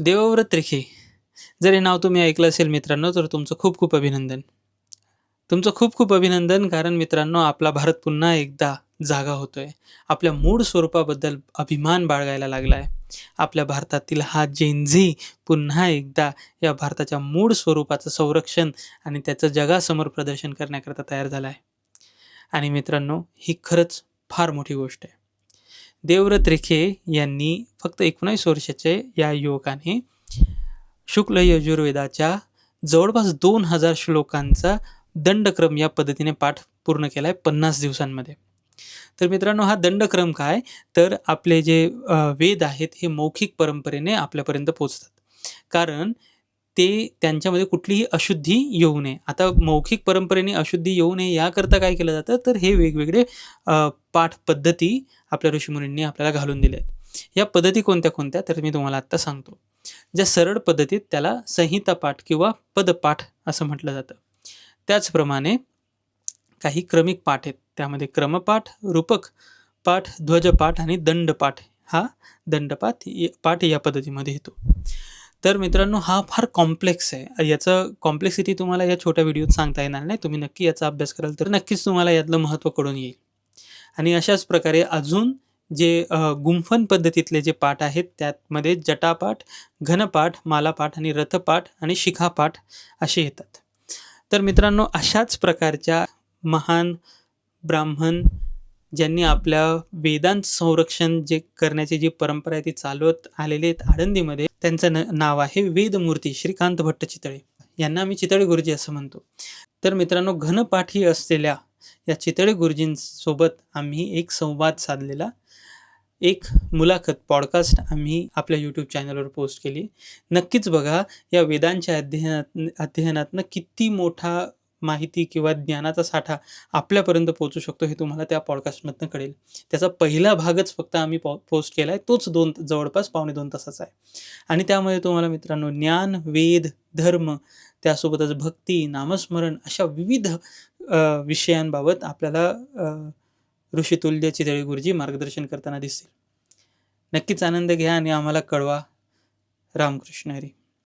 देवव्रत रेखे. जर हे नाव तुम्ही ऐकलं असेल मित्रांनो तर तुमचं खूप खूप अभिनंदन. तुमचं खूप खूप अभिनंदन कारण मित्रांनो आपला भारत पुन्हा एकदा जागा होतोय. आपल्या मूळ स्वरूपाबद्दल अभिमान बाळगायला लागला आहे आपल्या भारतातील हा जेनझी पुन्हा एकदा या भारताच्या मूळ स्वरूपाचं संरक्षण आणि त्याचं जगासमोर प्रदर्शन करण्याकरता तयार झाला आहे आणि मित्रांनो ही खरंच फार मोठी गोष्ट आहे. देवव्रत रेखे यांनी फक्त एकोणावीस वर्षाचे या युवकाने शुक्ल यजुर्वेदाच्या जवळपास दोन हजार श्लोकांचा दंडक्रम या पद्धतीने पाठ पूर्ण केला आहे पन्नास दिवसांमध्ये. तर मित्रांनो हा दंडक्रम काय? तर आपले जे वेद आहेत हे मौखिक परंपरेने आपल्यापर्यंत पोचतात कारण ते त्यांच्यामध्ये कुठलीही अशुद्धी येऊ नये. आता मौखिक परंपरेने अशुद्धी येऊ नये याकरता काय केलं जातं? तर हे वेगवेगळे पाठ पद्धती आपल्या ऋषीमुनींनी आपल्याला घालून दिल्या आहेत. या पद्धती कोणत्या कोणत्या? तर मी तुम्हाला आत्ता सांगतो. ज्या सरळ पद्धतीत त्याला संहिता पाठ किंवा पदपाठ असं म्हटलं जातं. त्याचप्रमाणे काही क्रमिक पाठ आहेत. त्यामध्ये क्रमपाठ रूपक पाठ ध्वजपाठ आणि दंडपाठ हा दंडपाठ पाठ या पद्धतीमध्ये येतो. तर मित्रांनो हा फार कॉम्प्लेक्स आहे. याचं कॉम्प्लेक्सिटी तुम्हाला या छोट्या व्हिडिओत सांगता येणार नाही. तुम्ही नक्की याचा अभ्यास कराल तर नक्कीच तुम्हाला यातलं महत्त्व कळून येईल. आणि अशाच प्रकारे अजून जे गुंफन पद्धतीतले जे पाठ आहेत त्यामध्ये जटापाठ घनपाठ मालापाठ आणि रथपाठ आणि शिखापाठ असे येतात. तर मित्रांनो अशाच प्रकारच्या महान ब्राह्मण ज्यांनी आपल्या वेदांत संरक्षण जे करण्याची जी परंपरा आहे ती चालवत आलेली आहेत आळंदीमध्ये त्यांचं न नाव आहे वेदमूर्ती श्रीकांत भट्ट चितळे यांना आम्ही चितळे गुरुजी असं म्हणतो. तर मित्रांनो घनपाठी असलेल्या या चितळे गुरुजींसोबत आम्ही एक संवाद साधलेला. एक मुलाखत पॉडकास्ट आम्ही आपल्या यूट्यूब चॅनलवर पोस्ट केली. नक्कीच बघा या वेदांच्या अध्ययनात अध्ययनातनं किती मोठा माहिती किंवा ज्ञानाचा साठा आपल्यापर्यंत पोहोचू शकतो हे तुम्हाला त्या पॉडकास्टमधनं कळेल. त्याचा पहिला भागच फक्त आम्ही पो पोस्ट केला आहे तोच दोन जवळपास पावणे दोन तासाचा आहे. आणि त्यामध्ये तुम्हाला मित्रांनो ज्ञान वेद धर्म त्यासोबतच भक्ती नामस्मरण अशा विविध विषयांबाबत आपल्याला ऋषितुल्य चितळे गुरुजी मार्गदर्शन करताना दिसतील. नक्कीच आनंद घ्या आणि आम्हाला कळवा. रामकृष्ण हरी.